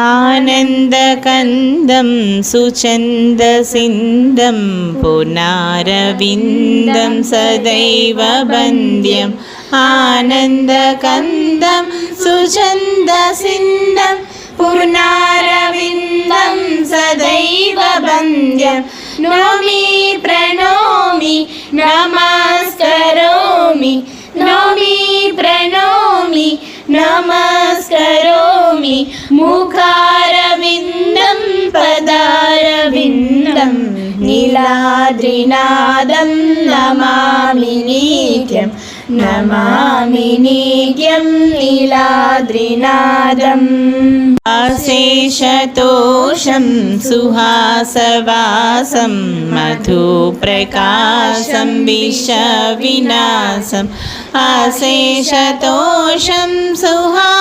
आनन्दकन्दं सुचन्दसिन्दं पुनारविन्दं सदैव वन्द्यम् आनन्दकन्दं सुचन्दसिन्दं पुनारविन्दं सदैव वन्द्यं नोमि प्रणोमि नमस्करोमि नोमि प्रणोमि नमस्करोमि मुखारविन्दं पदारविन्दं नीलाद्रिनादं नमामि नमामि नीलाद्रिनादम्। अशेषतोषं सुहासवासं मधुप्रकाशं विषविनाशम् अशेषतोषं सुहा